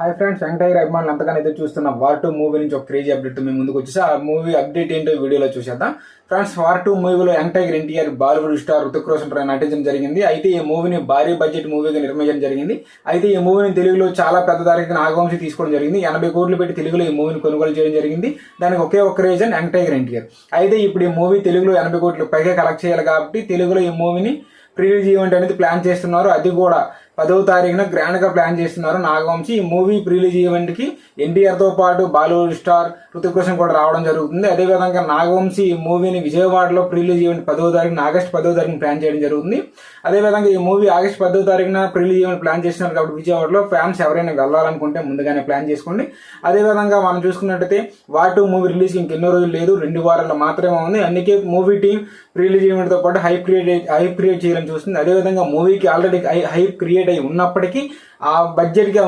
Hi friends Venkataiah అభిమానులు ఎంతగానో అయితే చూస్తున్న వార్ టూ మూవీ నుంచి ఒక క్రేజీ అప్డేట్ మీ ముందుకు వచ్చేసి ఆ మూవీ అప్డేట్ ఏంటో వీడియోలో చూసేద్దాం. ఫ్రెండ్స్ వార్ టూ మూవీలో వెంకటయ్య ఎన్టీఆర్ బాలీవుడ్ స్టార్ రుతిక్ రోషన్ పై నటించడం జరిగింది. అయితే ఈ మూవీని భారీ బడ్జెట్ మూవీగా నిర్మించడం జరిగింది. అయితే ఈ మూవీని తెలుగులో చాలా పెద్ద ధరకి నాగవంశి తీసుకోవడం జరిగింది. ఎనభై కోట్లు పెట్టి తెలుగులో ఈ మూవీని కొనుగోలు చేయడం జరిగింది. దానికి ఒకే ఒక రీజన్ వెంకటయ్య ఎన్టీఆర్. అయితే ఇప్పుడు ఈ మూవీ తెలుగులో ఎనభై కోట్లు పైగా కలెక్ట్ చేయాలి కాబట్టి తెలుగులో ఈ మూవీని ప్రిలీజ్ ఈవెంట్ అనేది ప్లాన్ చేస్తున్నారు. అది కూడా పదవ తారీఖున గ్రాండ్గా ప్లాన్ చేస్తున్నారు నాగవంశి. ఈ మూవీ ప్రిలీజ్ ఈవెంట్కి ఎన్టీఆర్తో పాటు బాలీవుడ్ స్టార్ ఋతిక్ రోషన్ కూడా రావడం జరుగుతుంది. అదేవిధంగా నాగవంశి ఈ మూవీని విజయవాడలో ప్రిలీజ్ ఈవెంట్ పదవ తారీఖున ఆగస్ట్ పదవ తారీఖున ప్లాన్ చేయడం జరుగుతుంది. అదేవిధంగా ఈ మూవీ ఆగస్ట్ పదవ తారీఖున ప్రిలీజ్ ఈవెంట్ ప్లాన్ చేస్తున్నారు కాబట్టి విజయవాడలో ఫ్యాన్స్ ఎవరైనా వెళ్ళాలనుకుంటే ముందుగానే ప్లాన్ చేసుకోండి. అదేవిధంగా మనం చూసుకున్నట్టయితే వాటు మూవీ రిలీజ్ ఇంకెన్నో రోజులు లేదు. రెండు వారాలు మాత్రమే ఉంది. అందుకే మూవీ టీం రిలీజ్ ఈవెంట్తో పాటు హైప్ క్రియేట్ హైప్ క్రియేట్ చేయాలని చూస్తుంది. అదేవిధంగా మూవీకి ఆల్రెడీ హైప్ క్రియేట్ అయి ఉన్నప్పటికీ ఆ బడ్జెట్కి